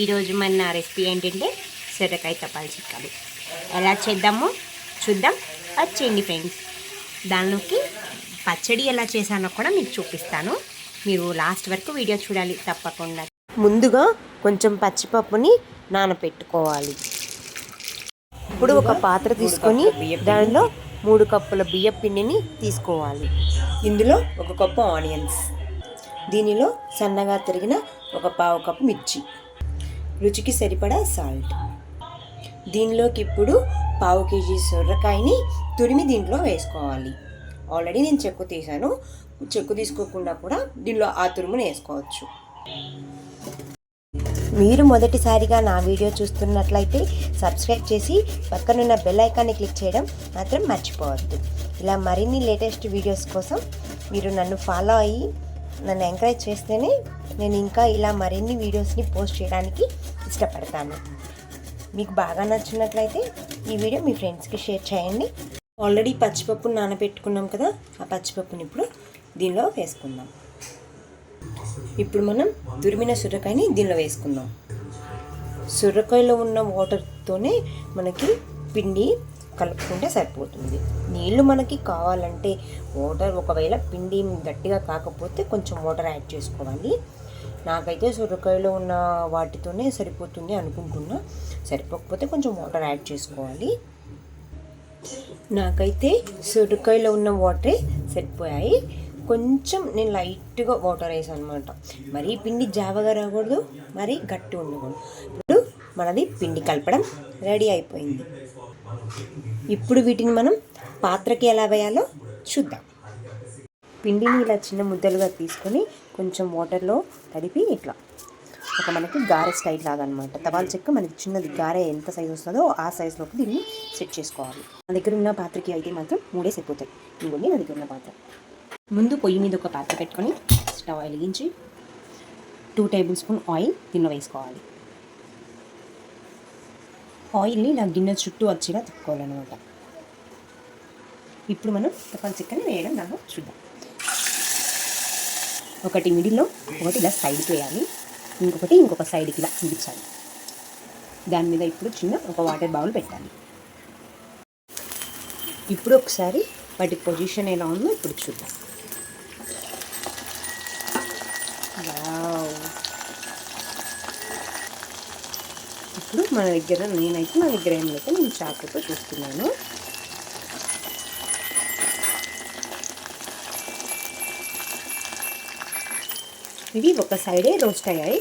ఈరోజు మన రెసిపీ ఏంటంటే సొరకాయ తపాల చిక్కలు. ఎలా చేద్దామో చూద్దాం. వచ్చేయండి ఫ్రెండ్స్. దానిలోకి పచ్చడి ఎలా చేశానో కూడా మీకు చూపిస్తాను. మీరు లాస్ట్ వరకు వీడియో చూడాలి తప్పకుండా. ముందుగా కొంచెం పచ్చిపప్పుని నానపెట్టుకోవాలి. ఇప్పుడు ఒక పాత్ర తీసుకొని దానిలో మూడు కప్పుల బియ్య పిండిని తీసుకోవాలి. ఇందులో ఒక కప్పు ఆనియన్స్. దీనిలో సన్నగా తరిగిన ఒక పావు కప్పు మిర్చి. రుచికి సరిపడా సాల్ట్. దీనిలోకి ఇప్పుడు పావు కేజీ సొర్రకాయని తురిమి దీంట్లో వేసుకోవాలి. ఆల్రెడీ నేను చెక్కు తీసాను చెక్కు తీసుకోకుండా కూడా దీనిలో ఆ తురుమును వేసుకోవచ్చు. మీరు మొదటిసారిగా నా వీడియో చూస్తున్నట్లయితే సబ్స్క్రైబ్ చేసి పక్కనున్న బెల్ ఐకాన్ని క్లిక్ చేయడం మాత్రం మర్చిపోవద్దు. ఇలా మరిన్ని లేటెస్ట్ వీడియోస్ కోసం మీరు నన్ను ఫాలో అయ్యి నన్ను ఎంకరేజ్ చేస్తేనే నేను ఇంకా ఇలా మరిన్ని వీడియోస్ని పోస్ట్ చేయడానికి ఇష్టపడతాను. మీకు బాగా నచ్చినట్లయితే ఈ వీడియో మీ ఫ్రెండ్స్కి షేర్ చేయండి. ఆల్రెడీ పచ్చిపప్పును నానబెట్టుకున్నాం కదా ఆ పచ్చిపప్పుని ఇప్పుడు దీనిలో వేసుకుందాం. ఇప్పుడు మనం తురిమిన సొరకాయని దీనిలో వేసుకుందాం. సొరకాయలో ఉన్న వాటర్తోనే మనకి పిండి కలుపుకుంటే సరిపోతుంది. నీళ్ళు మనకి కావాలంటే వాటర్ ఒకవేళ పిండి గట్టిగా కాకపోతే కొంచెం వాటర్ యాడ్ చేసుకోవాలి. నాకైతే సొరకాయలో ఉన్న వాటితోనే సరిపోతుంది అనుకుంటున్నా. సరిపోకపోతే కొంచెం వాటర్ యాడ్ చేసుకోవాలి. నాకైతే సొరకాయలో ఉన్న వాటరే సరిపోయాయి. కొంచెం నేను లైట్గా వాటర్ వేసాను అనమాట మరి పిండి జావగా రాకూడదు మరి గట్టి ఉండకూడదు. ఇప్పుడు మనది పిండి కలపడం రెడీ అయిపోయింది. ఇప్పుడు వీటిని మనం పాత్రకి ఎలా వేయాలో చూద్దాం. పిండిని ఇలా చిన్న ముద్దలుగా తీసుకొని కొంచెం వాటర్లో తడిపి ఇట్లా ఒక మనకి గారె స్టైల్ లాగా అనమాట తవాల చెక్క మనకి చిన్నది గారె ఎంత సైజు వస్తుందో ఆ సైజులోకి దీన్ని సెట్ చేసుకోవాలి. నా దగ్గర ఉన్న పాత్రకి అయితే మాత్రం మూడే సరిపోతాయి. ఇంకొన్ని నా దగ్గర ఉన్న పాత్ర. ముందు పొయ్యి మీద ఒక పాత్ర పెట్టుకొని స్టవ్ వెలిగించి టూ టేబుల్ స్పూన్ ఆయిల్ దీనిలో వేసుకోవాలి. ఆయిల్ని నా గిన్నె చుట్టూ వచ్చేలా తిప్పుకోవాలన్నమాట. ఇప్పుడు మనం తపాల చెక్కని వేయడం నాకు చూద్దాం. ఒకటి మిడిల్లో ఒకటి ఇలా సైడ్కి వేయాలి. ఇంకొకటి ఇంకొక సైడ్కి ఇలా చూపించాలి దాని మీద ఇప్పుడు చిన్న ఒక వాటర్ బౌల్ పెట్టాలి. ఇప్పుడు ఒకసారి వాటి పొజిషన్ ఎలా ఉందో ఇప్పుడు చూద్దాం. వావ్. ఇప్పుడు మన దగ్గర నేనైతే నా దగ్గర ఏం లేక నేను చాకుతో చూస్తున్నాను. ఇవి ఒక సైడే రోస్ట్ అయ్యాయి.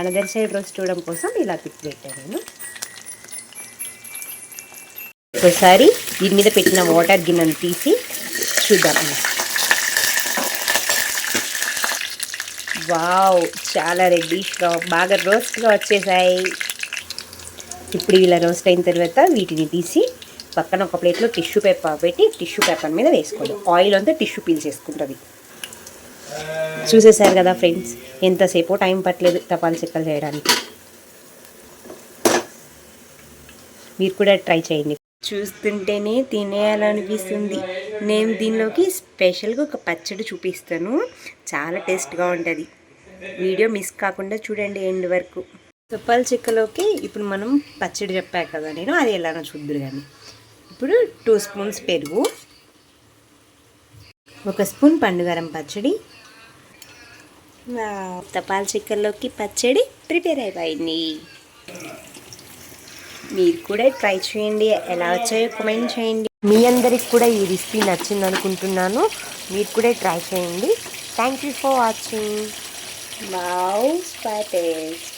అనదర్ సైడ్ రోస్ట్ అవడం కోసం ఇలా తిప్పి పెట్టాను నేను. ఒకసారి దీని మీద పెట్టిన వాటర్ గిన్నెను తీసి చూద్దాం. వావ్ చాలా రెడ్డిష్గా బాగా రోస్ట్గా వచ్చేసాయి. ఇప్పుడు ఇలా రోస్ట్ అయిన తర్వాత వీటిని తీసి పక్కన ఒక ప్లేట్లో టిష్యూ పేపర్ పెట్టి టిష్యూ పేపర్ మీద వేసుకోండి. ఆయిల్ అంతా టిష్యూ పీల్ చేసుకుంటుంది చూసేసారు కదా ఫ్రెండ్స్. ఎంతసేపు టైం పట్టలేదు తపాలు చెక్కలు చేయడానికి. మీరు కూడా ట్రై చేయండి. చూస్తుంటేనే తినేయాలనిపిస్తుంది. నేను దీనిలోకి స్పెషల్గా ఒక పచ్చడి చూపిస్తాను. చాలా టేస్ట్గా ఉంటుంది. వీడియో మిస్ కాకుండా చూడండి ఎండ్ వరకు. తుప్పాల చెక్కలోకి ఇప్పుడు మనం పచ్చడి చెప్పాను కదా నేను అది ఎలానో చూద్దురు కానీ ఇప్పుడు టూ స్పూన్స్ పెరుగు ఒక స్పూన్ పండుగరం పచ్చడి తపాల చిక్కల్లోకి పచ్చడి ప్రిపేర్ అయిపోయింది. మీరు కూడా ట్రై చేయండి. ఎలా వచ్చాయో కామెంట్ చేయండి. మీ అందరికి కూడా ఈ రెసిపీ నచ్చింది అనుకుంటున్నాను. మీరు కూడా ట్రై చేయండి. థ్యాంక్ యూ ఫర్ వాచింగ్ మౌస్ టేస్ట్